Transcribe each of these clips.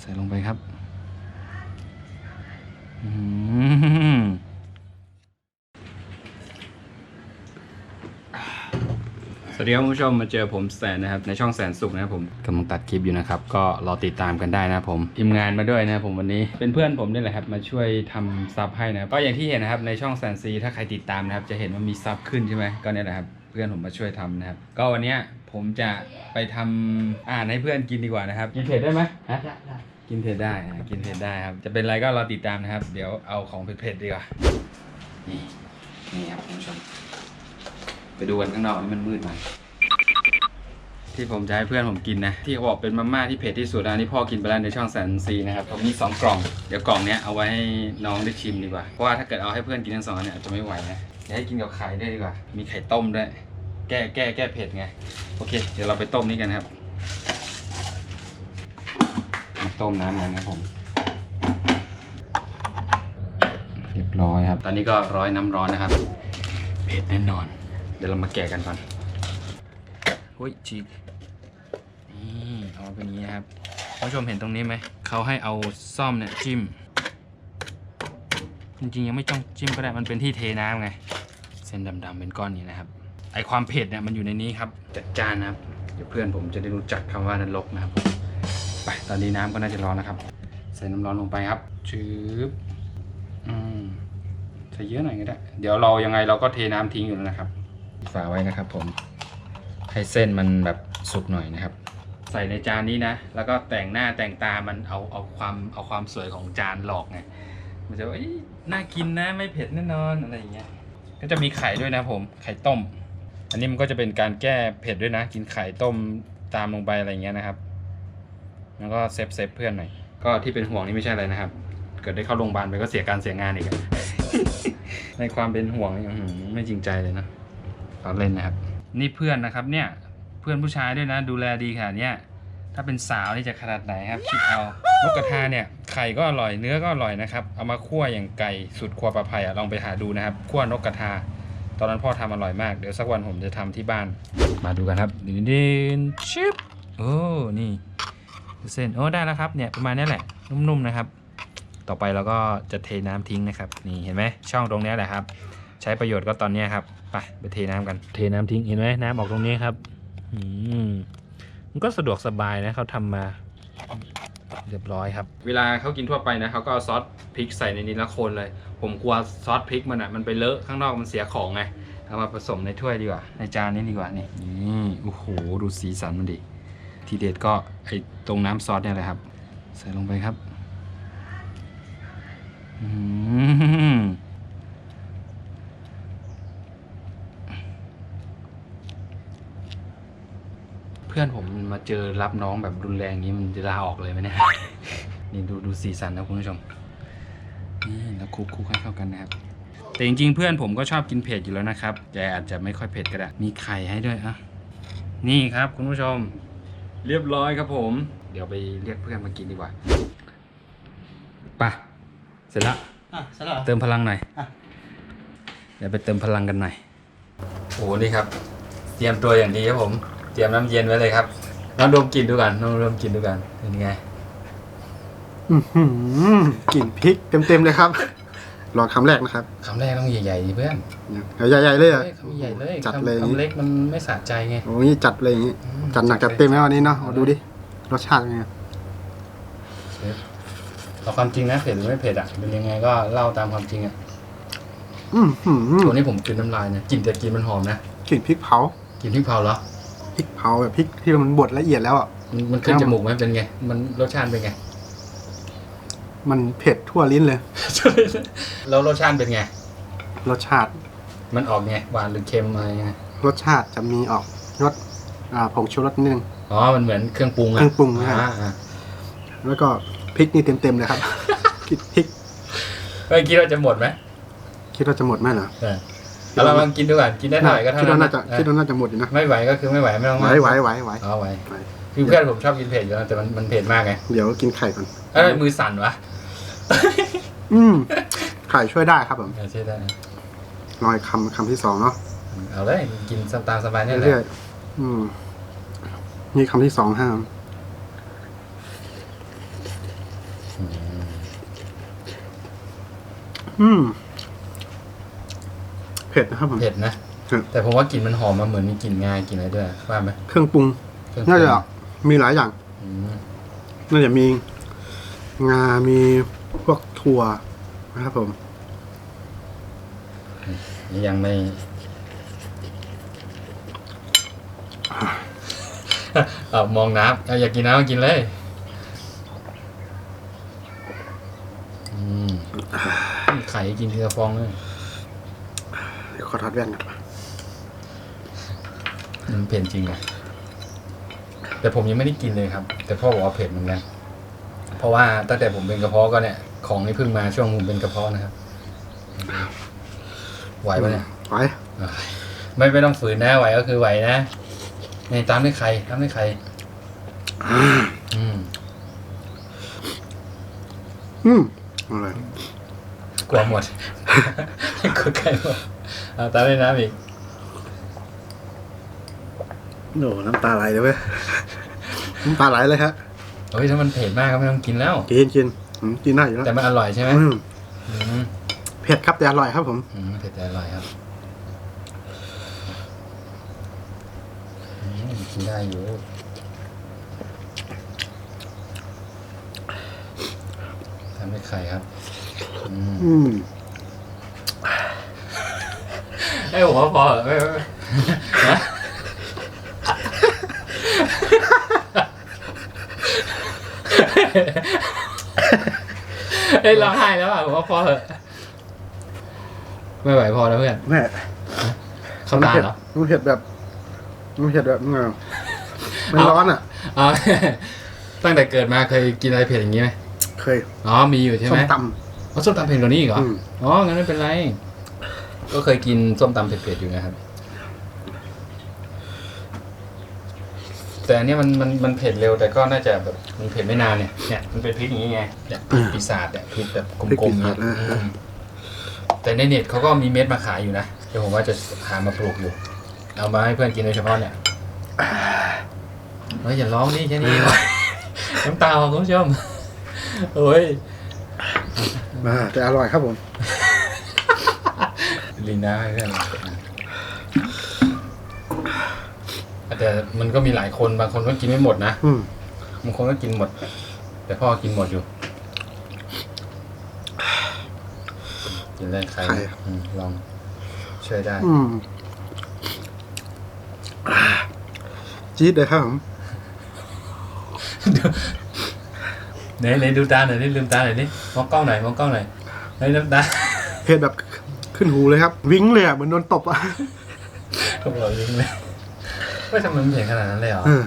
ใส่ลงไปครับสวัสดีครับคุณผู้ชมมาเจอผมแสนนะครับในช่องแสนสุขนะครับผมกำลังตัดคลิปอยู่นะครับ ก็รอติดตามกันได้นะครับผมทีมงานมาด้วยนะครับผมวันนี้เป็นเพื่อนผมนี่แหละครับ มาช่วยทำซับให้นะก็อย่างที่เห็นนะครับในช่องแสนซีถ้าใครติดตามนะครับ จะเห็นว่ามีซับขึ้นใช่ไหมก็เนี่ยแหละครับเพื่อนผมมาช่วยทำนะครับ ก็วันนี้ผมจะไปทำอาหารให้เพื่อนกินดีกว่านะครับกินเผ็ดได้ไหมฮะ กินเผ็ดได้อะกินเผ็ดได้ครับ จะเป็นอะไรก็รอติดตามนะครับ เดี๋ยวเอาของเผ็ดๆดีกว่า นี่นี่ครับคุณผู้ชม ไปดูกันข้างนอกนี่มันมืดหน่อยที่ผมจะให้เพื่อนผมกินนะ ที่เขาบอกเป็นมาม่าที่เผ็ดที่สุดอันนี้พ่อกินไปแล้วในช่องแสนซีนะครับผมมีสองกล่อง เดี๋ยวกล่องเนี้ยเอาไว้ให้น้องได้ชิมดีกว่า เพราะว่าถ้าเกิดเอาให้เพื่อนกินทั้งสองอันเนี่ยจะไม่ไหวนะเดี๋ยให้กินกับไข่ด้วยดีกว่า มีไข่ต้มด้วย แก้แก้แก้เผ็ดไง โอเค เดี๋ยวเราไปต้มนี่กันครับ ต้มน้ำกันนะครับผม เรียบร้อยครับ ตอนนี้ก็ร้อยน้ำร้อนนะครับเผ็ดแน่นอน เดี๋ยวเรามาแกะกันก่อนหุ้ยฉีกนี่เอาเป็นอย่างนี้นะครับคุณผู้ชมเห็นตรงนี้ไหม เขาให้เอาซ่อมเนี่ยจิ้ม จริงๆ ยังไม่ต้องจิ้มก็ได้ มันเป็นที่เทน้ำไง เส้นดำๆเป็นก้อนนี้นะครับ ไอความเผ็ดเนี่ยมันอยู่ในนี้ครับ จัดจานนะครับ เดี๋ยวเพื่อนผมจะได้รู้จักคำว่านรกนะครับ ไปตอนนี้น้ำก็น่าจะร้อนแล้วครับ ใส่น้ำร้อนลงไปครับชืบอืมใส่เยอะหน่อยก็ได้ เดี๋ยวเรายังไงเราก็เทน้ำทิ้งอยู่แล้วนะครับฝาไว้นะครับ ผมให้เส้นมันแบบสุกหน่อยนะครับ ใส่ในจานนี้นะ แล้วก็แต่งหน้าแต่งตามันเอาเอาความเอาความสวยของจานหลอกไงมันจะว่าเอ้ยน่ากินนะไม่เผ็ดแน่นอนอะไรอย่างเงี้ยก็จะมีไข่ด้วยนะผมไข่ต้ม อันนี้มันก็จะเป็นการแก้เผ็ดด้วยนะ กินไข่ต้มตามลงไปอะไรอย่างเงี้ยนะครับ แล้วก็เซฟเซฟเพื่อนหน่อย ก็ที่เป็นห่วงนี่ไม่ใช่อะไรนะครับ เกิดได้เข้าโรงพยาบาลไปก็เสียการเสียงานอีกอะในความเป็นห่วงนี่อื้อหือไม่จริงใจเลยนะตอนเล่นนะครับ นี่เพื่อนนะครับเนี่ย เพื่อนผู้ชายด้วยนะ ดูแลดีขนาดเนี้ย ถ้าเป็นสาวนี่จะขนาดไหนครับคิดเอานกกระทาเนี่ยไข่ก็อร่อยเนื้อก็อร่อยนะครับ เอามาคั่วอย่างไก่สุดครัวปลาไผ่อะลองไปหาดูนะครับคั่วนกกระทา ตอนนั้นพ่อทำอร่อยมาก เดี๋ยวสักวันผมจะทำที่บ้าน มาดูกันครับดินดินชิปโอ้นี่ดู เส้นโอ้ได้แล้วครับเนี่ยประมาณนี้แหละนุ่มๆนะครับ ต่อไปเราก็จะเทน้ำทิ้งนะครับนี่เห็นไหมช่องตรงเนี้ยแหละครับ ใช้ประโยชน์ก็ตอนเนี้ยครับไปไปเทน้ำกันเทน้ำทิ้งเห็นไหมน้ำออกตรงนี้ครับอืมมันก็สะดวกสบายนะเขาทำมาเรียบร้อยครับ เวลาเขากินทั่วไปนะเขาก็เอาซอสพริกใส่ในนี้แล้วคนเลย ผมกลัวซอสพริกมันอะมันไปเลอะข้างนอกมันเสียของไงเอามาผสมในถ้วยดีกว่า ในจานนี้ดีกว่านี่นี่โอ้โหดูสีสันมันดิ ทีเด็ดก็ไอตรงน้ำซอสเนี่ยแหละครับ ใส่ลงไปครับอืมเพื่อนผมมาเจอรับน้องแบบรุนแรงอย่างนี้มันจะลาออกเลยไหมเนี่ย นี่ดูดูสีสันนะคุณผู้ชม นี่แล้วคลุกคลุกให้เข้ากันนะครับ แต่จริงๆ เพื่อนผมก็ชอบกินเผ็ดอยู่แล้วนะครับ แต่อาจจะไม่ค่อยเผ็ดก็ได้ มีไข่ให้ด้วยอะ นี่ครับคุณผู้ชม เรียบร้อยครับผม เดี๋ยวไปเรียกเพื่อนมากินดีกว่าไปะเสร็จแล้วอะเสร็จแล้วเหรอ เติมพลังหน่อยอะ เดี๋ยวไปเติมพลังกันหน่อยโอ้นี่ครับ เตรียมตัวอย่างดีครับผม เตรียมน้ำเย็นไว้เลยครับน้องดมกลินดูกันน้องดมกลินดูกันเป็นไง อื้อหือกลิ่นพริกเต็มๆเลยครับ ลองคำแรกนะครับคำแรกต้องใหญ่ๆดิเพื่อนใหญ่ๆเลยเหรอะเฮ้ยคำใหญ่เลยจัดคำเลยคำเล็กมันไม่สะใจไงโอ้ยจัดเลยอย่างงี้อืมจัดหนักจัดเต็มไหมวันนี้เนาะเอาดูดิรสชาติเป็นไงเอาความจริงนะเผ็ดหรือไม่เผ็ดอะเป็นยังไงก็เล่าตามความจริงอะอือหือตัวนี้ผมกินน้ำลายนะกลิ่นแต่กลินมันหอมนะกลิ่นพริกเผากลิ่นพริกเผาเหรอพริกเผาแบบพริกที่มันบดละเอียดแล้วอะมันมันขึ้นครับจมูกไหมเป็นไง มันรสชาติเป็นไง มันเผ็ดทั่วลิ้นเลย แล้วรสชาติเป็นไง รสชาติ มันออกไงหวานหรือเค็มอะไรไงรสชาติจะมีออกรสอ่าผงชูรสนิดนึงอ๋อ มันเหมือนเครื่องปรุงอะเครื่องปรุงนะอ่าอ่าแล้วก็พริกนี่เต็มๆเลยครับคิดพริกเฮ้ยคิดว่าจะหมดไหมคิดว่าจะหมดไหมเหรอเออเอาเราลองกินดูก่อนกินได้เท่าไหร่ก็เท่าคิดนั้ว่านน่าจะเออคิดว่าน่าจะหมดอยู่นะไม่ไหวก็คือไม่ไหวไม่ต้องไหวมาไหวไหวไหว เอาไหว ไหว คือเพื่อนผมชอบกินเผ็ดอยู่แล้วแต่มันมันเผ็ดมากไงเดี๋ยวกินไข่ก่อนเอ้ยมือสั่นวะอืมไข่ช่วยได้ครับผมช่วยได้ลอยคำคำที่สองเนาะเอาเลยกินตามสบายนี่แหละอืมนี่คำที่สองห้ามอืมเผ็ดนะครับผมเผ็ดนะแต่ผมว่ากลิ่นมันหอมมาเหมือนมีกลิ่นงากลิ่นอะไรด้วยว่าไหมเครื่องปรุงน่าจะ มีหลายอย่างอืมน่าจะมีงา มีพวกถั่วนะครับผมนี่ยังไม่ เอามองน้ำเอาอยากกินน้ำก็กินเลยอืมไข่กินทีละฟองเลยเดี๋ยวขอทอดแว่นครับมันเผ็ดจริงอะ แต่ผมยังไม่ได้กินเลยครับ แต่พ่อบอกว่าเผ็ดเหมือนกันเพราะว่าตั้งแต่ผมเป็นกระเพาะก็เนี่ยของนี่เพิ่งมาช่วงผมเป็นกระเพาะนะครับไหวปะเนี่ยไปไม่ไม่ต้องฝืนนะไหวก็คือไหวนะในตามด้วยใครตามด้วยใครอืมอืมอะไรกลัวหมดกลัวไก่หมดเอาตามด้วยน้ำอีก โอ้น้ำตาไหลเลยเว้ย น้ำตาไหลเลยครับเฮ้ยถ้ามันเผ็ดมากก็ไม่ต้องกินแล้ว กินกินอืมกินได้อยู่แล้วแต่มันอร่อยใช่ไหมอืมอืมเผ็ดครับแต่อร่อยครับผม อืมเผ็ดแต่อร่อยครับอืมกินได้อยู่ทำด้วยไข่ครับอืมอืมไอ้ยผมว่าพอเหรอไม่ไม่ไม่นะ เอ้ยร้องไห้แล้วอะผมว่าพอเหอะไม่ไหวพอแล้วเพื่อนแม่เข้าตาเหรอมันเผ็ดแบบมันเผ็ดแบบเงามันร้อนอะอ๋อตั้งแต่เกิดมาเคยกินอะไรเผ็ดอย่างนี้ไหมเคยอ๋อมีอยู่ใช่ไหส้มมตอ๋อส้มตำเผ็ดกว่านี้อีกเหรออืมอ๋องั้นไม่เป็นไร ก็เคยกินส้มตำเผ็ดๆอยู่นะครับ แต่อันเนี้ยมันมันมันเผ็ดเร็วแต่ก็น่าจะแบบมันเผ็ดไม่นานเนี่ยเนี่ยมันเป็นพริกอย่างนี้ไงเนี่ยพริกปีศาจเนี่ยพริกแบบกพริกลปีมๆศาเนี่ยจนะอืมแต่ในเน็ตเขาก็มีเม็ดมาขายอยู่นะเดี๋ยวผมว่าจะหามาปลูกอยู่ เอามาให้เพื่อนกินโดยเฉพาะเนี่ยเฮ้ยอย่าร้องดิแค่นี้ น้ำตาของคุณผู้ชมโอ้ยำมาแต่อร่อยครับผมลีน่าให้เพื่อน แต่มันก็มีหลายคนบางคนก็กินไม่หมดนะอืมบางคนก็กินหมด แต่พ่อกินหมดอยู่ กินเลยใครอืมลองช่วยได้ อืมจี๊ดเลยครับผมไหนไหนดูตาหน่อยดิลืมตาหน่อยดิมองกล้องหน่อยมองกล้องหน่อยเฮ้ยน้ำตาเผ็ดแบบขึ้นหูเลยครับ วิ้งเลยอะเหมือนโดนตบอะเขาบอกยิงเลย ว่าทำไมมันเห็นขนาดนั้นเลยเหรอออม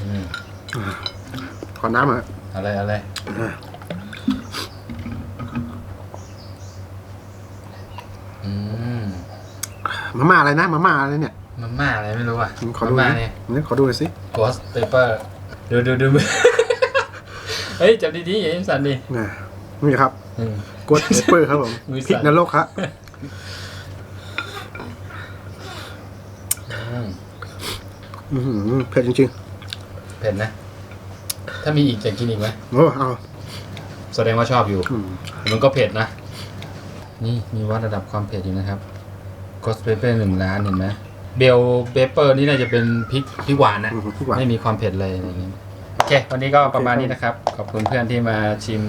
อืมขอน้ำอะอะไรอะไรอืมมาม่าอะไรนะมาม่าอะไรเนี่ยมาม่าอะไรไม่รู้อะขอดูมาหม่าเนี่ยนี่ขอดูหน่อยสิ ghost paper ดูดูดูเฮ้ยจับดีๆอย่ายิ้มสั่นดิน่ะนี่ครับอืม กดเปอร์ครับผมมือสั่นพริกนรกครับอืมอื้อหือเผ็ดจริงเผ็ดนะ ถ้ามีอีกจะกินอีกไหมๆโอ้เอาแสดงว่าชอบอยู่ อืมแต่มันก็เผ็ดนะ นี่มีวัดระดับความเผ็ดอยู่นะครับ ghost pepper หนึ่งล้านเห็นไหม เบลเปเปอร์นี่น่าจะเป็นพริกพริกหวานนะ อืมทุกวันไม่มีความเผ็ดเลยอะไรอย่างนี้โอเค วันนี้ก็ประมาณนี้นะครับ ขอบคุณเพื่อนที่มาชิม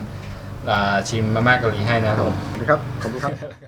อ่าชิมมาม่าเกาหลีให้นะครับผม นะครับ ขอบคุณครับ